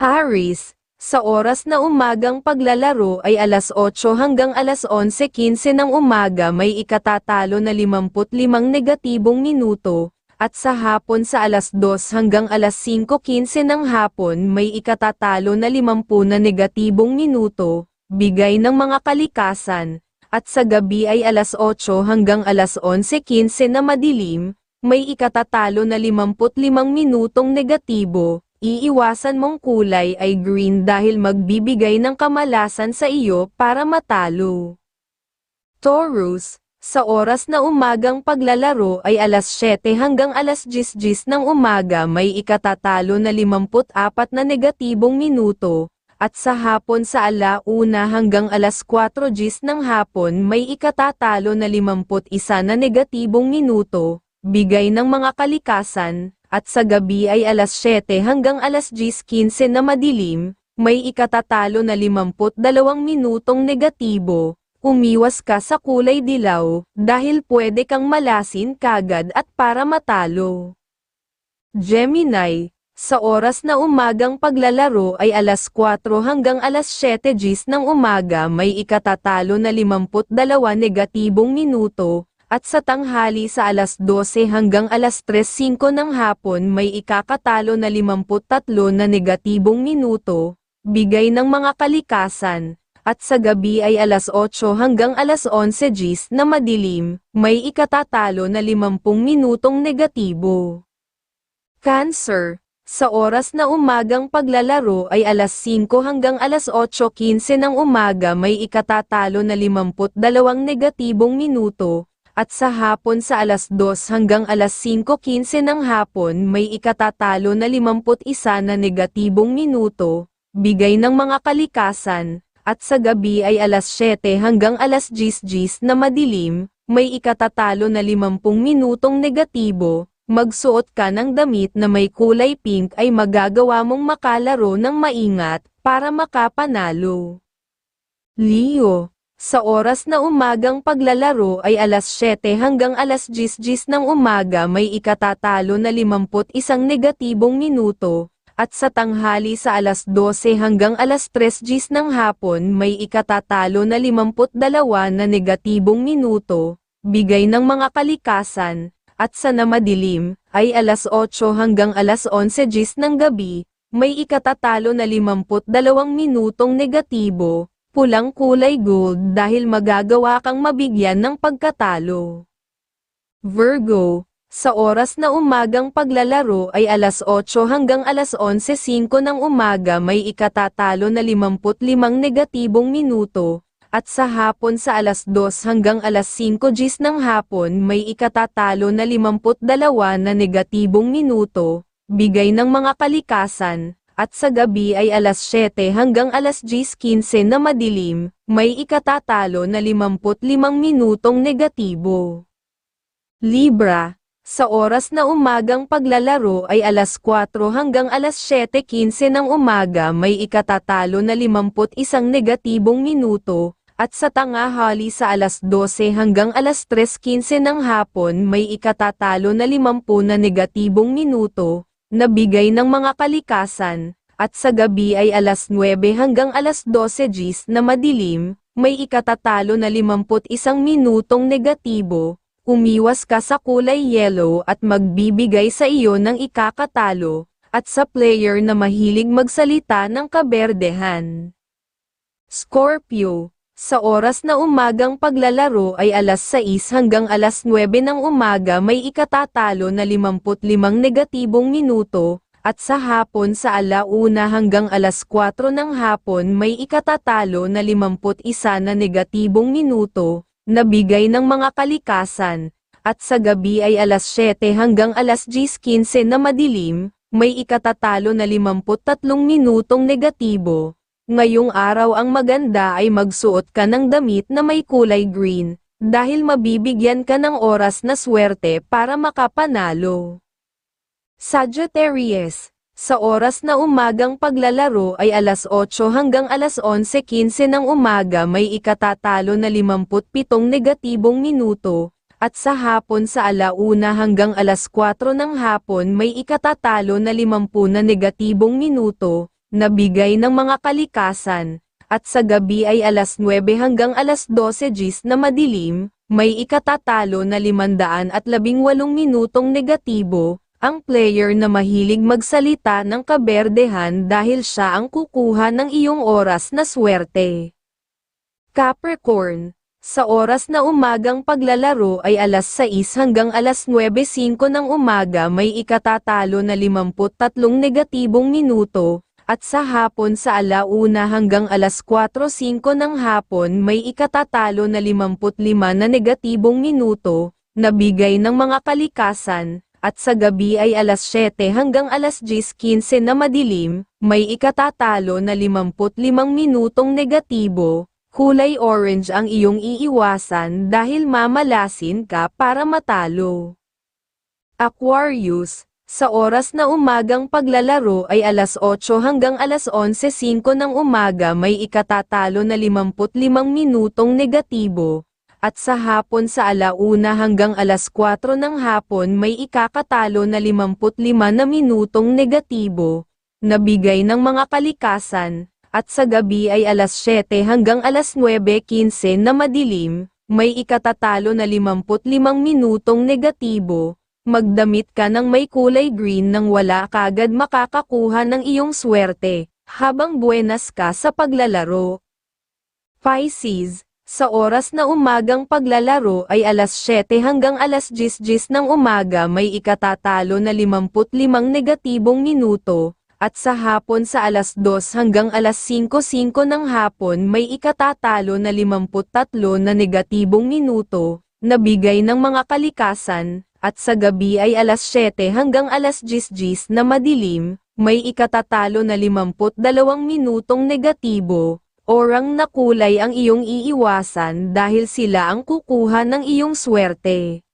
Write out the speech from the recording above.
Aris, sa oras na umagang paglalaro ay alas 8 hanggang alas 11.15 ng umaga may ikatatalo na 55 negatibong minuto, at sa hapon sa alas 2 hanggang alas 5.15 ng hapon may ikatatalo na 50 na negatibong minuto, bigay ng mga kalikasan, at sa gabi ay alas 8 hanggang alas 11.15 na madilim, may ikatatalo na 55 minutong negatibo, iiwasan mong kulay ay green dahil magbibigay ng kamalasan sa iyo para matalo. Taurus, sa oras na umagang paglalaro ay alas 7 hanggang alas 10 ng umaga may ikatatalo na 54 na negatibong minuto, at sa hapon sa alauna hanggang alas 4 gis ng hapon may ikatatalo na 51 na negatibong minuto, bigay ng mga kalikasan, at sa gabi ay alas 7 hanggang alas 10.15 na madilim, may ikatatalo na 52 minutong negatibo, umiwas ka sa kulay dilaw, dahil pwede kang malasin kagad at para matalo. Gemini, sa oras na umagang paglalaro ay alas 4 hanggang alas 7 gis ng umaga may ikatatalo na 52 negatibong minuto, at sa tanghali sa alas 12 hanggang alas 3.05 ng hapon may ikakatalo na 53 na negatibong minuto, bigay ng mga kalikasan, at sa gabi ay alas 8 hanggang alas 11 gis na madilim, may ikatatalo na 50 minutong negatibo. Cancer, sa oras na umagang paglalaro ay alas 5 hanggang alas 8.15 ng umaga may ikatatalo na 52 negatibong minuto, at sa hapon sa alas 2 hanggang alas 5.15 ng hapon may ikatatalo na 51 na negatibong minuto, bigay ng mga kalikasan, at sa gabi ay alas 7 hanggang alas 10 gis na madilim, may ikatatalo na 50 minutong negatibo, magsuot ka ng damit na may kulay pink ay magagawa mong makalaro ng maingat, para makapanalo. Leo sa oras na umagang paglalaro ay alas 7 hanggang alas 10 ng umaga may ikatatalo na 51 negatibong minuto, at sa tanghali sa alas 12 hanggang alas 3 ng hapon may ikatatalo na 52 na negatibong minuto, bigay ng mga kalikasan, at sa namadilim, ay alas 8 hanggang alas 11 ng gabi, may ikatatalo na 52 minutong negatibo, pulang kulay gold dahil magagawa kang mabigyan ng pagkatalo. Virgo, sa oras na umagang paglalaro ay alas 8 hanggang alas 11.05 ng umaga may ikatatalo na 55 negatibong minuto, at sa hapon sa alas 2 hanggang alas 5 gis ng hapon may ikatatalo na 52 na negatibong minuto, bigay ng mga kalikasan, at sa gabi ay alas 7 hanggang alas 10.15 na madilim, may ikatatalo na 55 minutong negatibo. Libra, sa oras na umagang paglalaro ay alas 4 hanggang alas 7.15 ng umaga may ikatatalo na 51 negatibong minuto, at sa tangahali sa alas 12 hanggang alas 3.15 ng hapon may ikatatalo na 50 na negatibong minuto, na bigay ng mga kalikasan, at sa gabi ay alas 9 hanggang alas 12 gis na madilim, may ikatatalo na 51 minutong negatibo, umiwas ka sa kulay yellow at magbibigay sa iyo ng ikakatalo, at sa player na mahilig magsalita ng kaberdehan. Scorpio sa oras na umagang paglalaro ay alas 6 hanggang alas 9 ng umaga may ikatatalo na 55 negatibong minuto, at sa hapon sa alauna hanggang alas 4 ng hapon may ikatatalo na 51 na negatibong minuto, na bigay ng mga kalikasan, at sa gabi ay alas 7 hanggang alas 10.15 na madilim, may ikatatalo na 53 minutong negatibo. Ngayong araw ang maganda ay magsuot ka ng damit na may kulay green, dahil mabibigyan ka ng oras na swerte para makapanalo. Sagittarius, sa oras na umagang paglalaro ay alas 8 hanggang alas 11.15 ng umaga may ikatatalo na 57 negatibong minuto, at sa hapon sa alauna hanggang alas 4 ng hapon may ikatatalo na 50 na negatibong minuto, na bigay ng mga kalikasan, at sa gabi ay alas 9 hanggang alas 12 gis na madilim, may ikatatalo na 518 minutong negatibo, ang player na mahilig magsalita ng kaberdehan dahil siya ang kukuha ng iyong oras na swerte. Capricorn, sa oras na umagang paglalaro ay alas 6 hanggang alas 9.05 ng umaga may ikatatalo na 53 negatibong minuto, at sa hapon sa alauna hanggang alas 4.05 ng hapon may ikatatalo na 55 na negatibong minuto, na bigay ng mga kalikasan, at sa gabi ay alas 7 hanggang alas 10.15 na madilim, may ikatatalo na 55 minutong negatibo, kulay orange ang iyong iiwasan dahil mamalasin ka para matalo. Aquarius, sa oras na umagang paglalaro ay alas 8 hanggang alas 11.05 ng umaga may ikatatalo na 55 minutong negatibo, at sa hapon sa alauna hanggang alas 4 ng hapon may ikakatalo na 55 na minutong negatibo, na bigay ng mga kalikasan, at sa gabi ay alas 7 hanggang alas 9.15 na madilim, may ikatatalo na 55 minutong negatibo, magdamit ka ng may kulay green nang wala kagad makakakuha ng iyong swerte, habang buenas ka sa paglalaro. Pisces, sa oras na umagang paglalaro ay alas 7 hanggang alas 10 ng umaga may ikatatalo na 55 negatibong minuto, at sa hapon sa alas 2 hanggang alas 5.05 ng hapon may ikatatalo na 53 na negatibong minuto, na bigay ng mga kalikasan, at sa gabi ay alas 7 hanggang alas 10 na madilim, may ikatatalo na 52 minutong negatibo, orang na kulay ang iyong iiwasan dahil sila ang kukuha ng iyong swerte.